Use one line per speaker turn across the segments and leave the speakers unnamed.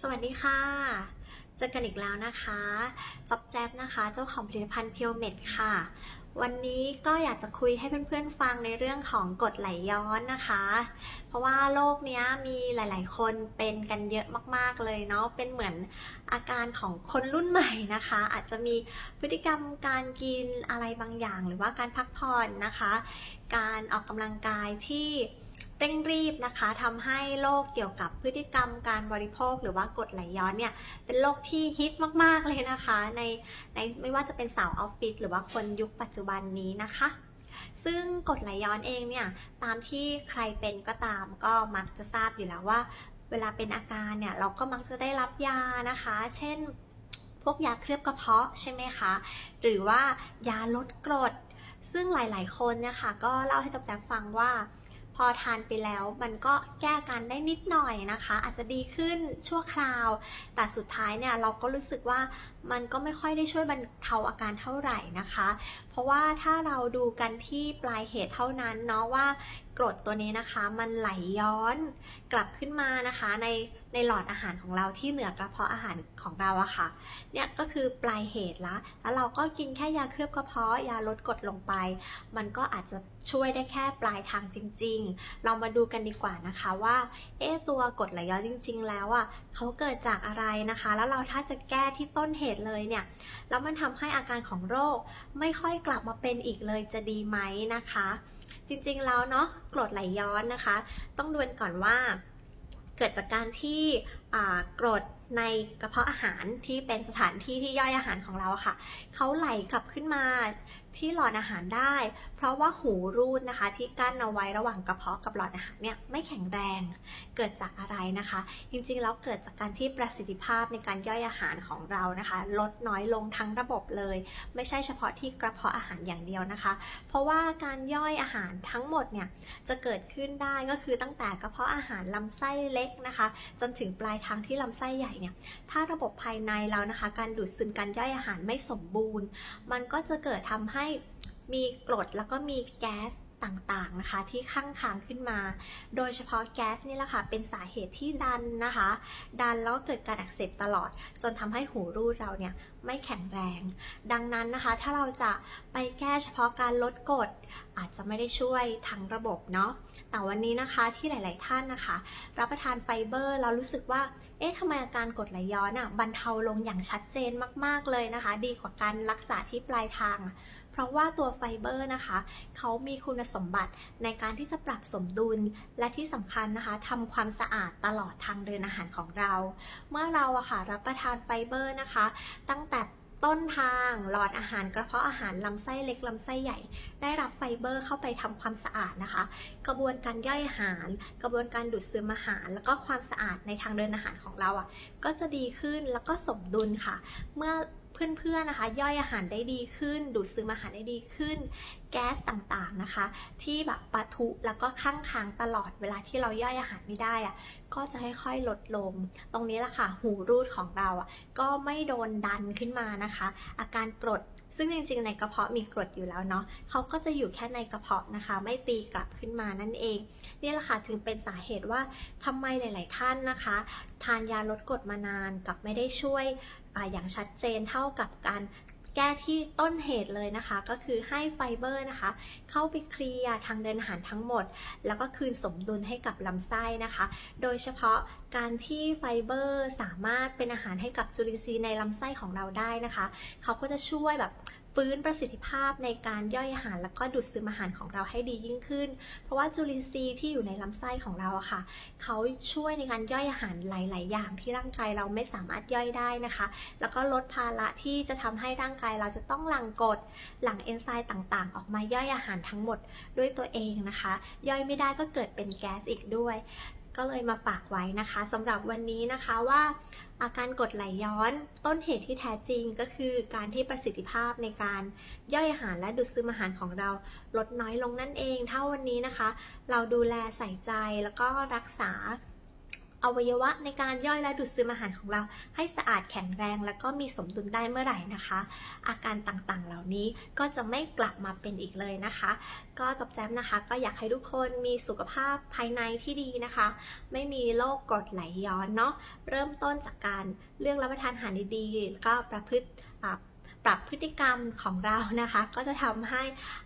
สวัสดีค่ะ เจอกันอีกแล้วนะคะ จ๊อบแจ๊บนะคะ เจ้าของผลิตภัณฑ์เพียวเมดค่ะ วันนี้ก็อยากจะคุยให้เพื่อนๆฟังในเรื่องของกรดไหลย้อนนะคะ เพราะว่าโรคเนี้ยมีหลายๆ คนเป็นกันเยอะมากๆเลยเนาะ เป็นเหมือนอาการของคนรุ่นใหม่นะคะ อาจจะมีพฤติกรรมการกินอะไรบางอย่าง หรือว่าการพักผ่อนนะคะ การออกกำลังกายที่ เร่งรีบนะคะทำให้โรคเกี่ยวกับพฤติกรรมการบริโภคหรือว่ากรดไหลย้อนเนี่ยเป็นโรคที่ฮิตมาก ๆ เลยนะคะในในไม่ว่าจะเป็นสาวออฟฟิศหรือว่าคนยุคปัจจุบันนี้นะคะ ซึ่งกรดไหลย้อนเองเนี่ยตามที่ใครเป็นก็ตามก็มักจะทราบอยู่แล้วว่า เวลาเป็นอาการเนี่ยเราก็มักจะได้รับยานะคะ เช่น พวกยาเคลือบกระเพาะใช่ไหมคะหรือว่ายาลดกรด ซึ่งหลาย ๆ คนเนี่ยค่ะก็เล่าให้จบแจ๊ฟังว่า พอทานไปแล้วมันก็แก้อาการได้นิดหน่อยนะคะ อาจจะดีขึ้นชั่วคราว แต่สุดท้ายเนี่ยเราก็รู้สึกว่ามันก็ไม่ค่อยได้ช่วยบรรเทาอาการเท่าไหร่นะคะ เพราะว่าถ้าเราดูกันที่ปลายเหตุเท่านั้นเนาะว่ากรดตัวนี้นะคะมันไหลย้อนกลับขึ้นมานะคะในในหลอดอาหารของเราที่เหนือกระเพาะอาหารของเราอะค่ะเนี่ยก็คือปลายเหตุละแล้วเราก็กินแค่ยาเคลือบกระเพาะยาลดกรดลงไป มันก็อาจจะช่วยได้แค่ปลายทางจริง ๆ เรามาดูกันดีกว่านะคะว่าเอ๊ะตัวกรดไหลย้อนจริง ๆ แล้วอะเขาเกิดจากอะไรนะคะ แล้วเราถ้าจะแก้ที่ต้นเหตุเลยเนี่ยแล้วมันทำให้อาการของโรคไม่ค่อยกลับมาเป็นอีกเลยจะดีไหมนะคะ จริงๆแล้วเนาะกรดไหลย้อนนะคะ ต้องดูกันก่อนว่า เกิดจากการที่กรด ในกระเพาะอาหารที่เป็นสถานที่ที่ย่อยอาหารของเราค่ะ เขาไหลกลับขึ้นมาที่หลอดอาหารได้ เพราะว่าหูรูดนะคะ ที่กั้นเอาไว้ระหว่างกระเพาะกับหลอดอาหารเนี่ยไม่แข็งแรง เกิดจากอะไรนะคะ จริงๆแล้วเกิดจากการที่ประสิทธิภาพในการย่อยอาหารของเรานะคะ ลดน้อยลงทั้งระบบเลย ไม่ใช่เฉพาะที่กระเพาะอาหารอย่างเดียวนะคะ เพราะว่าการย่อยอาหารทั้งหมดเนี่ยจะเกิดขึ้นได้ก็คือตั้งแต่กระเพาะอาหารลำไส้เล็กนะคะ จนถึงปลายทางที่ลำไส้ใหญ่เนี่ยถ้าระบบภายในเรานะคะ การดูดซึมการย่อยอาหารไม่สมบูรณ์ มันก็จะเกิดทำให้มีกรดแล้วก็มีแก๊สต่างๆนะคะที่ข้างค้างขึ้นมา โดยเฉพาะแก๊สนี่แหละค่ะเป็นสาเหตุที่ดันนะคะ ดันแล้วเกิดการอักเสบตลอด จนทำให้หูรูดเราเนี่ยไม่แข็งแรง ดังนั้นนะคะ ถ้าเราจะไปแก้เฉพาะการลดกรดอาจจะไม่ได้ช่วยทั้งระบบเนาะแต่วันนี้นะคะที่หลาย ๆ ท่านนะคะ รับประทานไฟเบอร์เรารู้สึกว่า เอ๊ะทำไมอาการกรดไหลย้อนอะบรรเทาลงอย่างชัดเจนมาก ๆ เลยนะคะ ดีกว่าการรักษาที่ปลายทางอะ เพราะว่าตัวไฟเบอร์นะคะเขามีคุณสมบัติในการที่จะปรับสมดุล และที่สำคัญนะคะทำความสะอาดตลอดทางเดินอาหารของเรา เมื่อเราอะค่ะรับประทานไฟเบอร์นะคะ ตั้งแต่ต้นทางหลอดอาหารกระเพาะอาหารลำไส้เล็กลำไส้ใหญ่ ได้รับไฟเบอร์เข้าไปทำความสะอาดนะคะ กระบวนการย่อยอาหาร กระบวนการดูดซึมอาหาร แล้วก็ความสะอาดในทางเดินอาหารของเราอะก็จะดีขึ้นแล้วก็สมดุลค่ะ เมื่อ เพื่อนๆนะคะ ย่อยอาหารได้ดีขึ้น ดูดซึมอาหารได้ดีขึ้น แก๊สต่างๆนะคะ ที่แบบปะทุแล้วก็ข้างค้างตลอดเวลาที่เราย่อยอาหารไม่ได้อะ ก็จะค่อยๆลดลง ตรงนี้แหละค่ะ หูรูดของเราอะก็ไม่โดนดันขึ้นมานะคะ อาการกรดซึ่งจริงๆในกระเพาะมีกรดอยู่แล้วเนาะเขาก็จะอยู่แค่ในกระเพาะนะคะ ไม่ตีกลับขึ้นมานั่นเอง นี่แหละค่ะถึงเป็นสาเหตุว่าทำไมหลาย ๆ ท่านนะคะ ทานยาลดกรดมานานกับไม่ได้ช่วยอย่างชัดเจนเท่ากับการ แก้ที่ต้นเหตุเลยนะคะ ก็คือให้ไฟเบอร์นะคะ เข้าไปเคลียร์ทางเดินอาหารทั้งหมด แล้วก็คืนสมดุลให้กับลำไส้นะคะ โดยเฉพาะการที่ไฟเบอร์สามารถเป็นอาหารให้กับจุลินทรีย์ในลำไส้ของเราได้นะคะ เขาก็จะช่วยแบบ ฟื้นประสิทธิภาพในการย่อยอาหาร แล้วก็ดูดซึมอาหารของเราให้ดียิ่งขึ้น เพราะว่าจุลินทรีย์ที่อยู่ในลำไส้ของเราอะค่ะเขาช่วยในการย่อยอาหารหลาย ๆ อย่างที่ร่างกายเราไม่สามารถย่อยได้นะคะ แล้วก็ลดภาระที่จะทำให้ร่างกายเราจะต้องหลั่งกรดหลั่งเอนไซม์ต่าง ๆ ออกมาย่อยอาหารทั้งหมดด้วยตัวเองนะคะ ย่อยไม่ได้ก็เกิดเป็นแก๊สอีกด้วย ก็เลยมาฝากไว้นะคะสำหรับวันนี้นะคะว่า อาการกดไหลย้อนต้นเหตุที่แท้จริงก็คือการที่ประสิทธิภาพในการย่อยอาหารและดูดซึมอาหารของเราลดน้อยลงนั่นเอง ถ้าวันนี้นะคะ เราดูแลใส่ใจแล้วก็รักษา อวัยวะในการย่อยและดูดซึมอาหารของเรา ให้สะอาดแข็งแรง และก็มีสมดุลได้เมื่อไหร่นะคะ อาการต่างๆเหล่านี้ก็จะไม่กลับมาเป็นอีกเลยนะคะ ก็จบแจ๊บนะคะ ก็อยากให้ทุกคนมีสุขภาพภายในที่ดีนะคะ ไม่มีโรคกรดไหลย้อนเนาะเริ่มต้นจากการเลือกรับประทานอาหารดีๆแล้วก็ประพฤติปรับพฤติกรรมของเรานะคะ ก็จะทำให้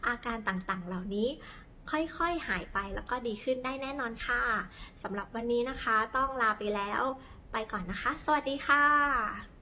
อาการต่างๆ เหล่านี้ ค่อยๆ หายไปแล้วก็ดีขึ้นได้แน่นอนค่ะสำหรับวันนี้นะคะต้องลาไปแล้ว ไปก่อนนะคะ สวัสดีค่ะ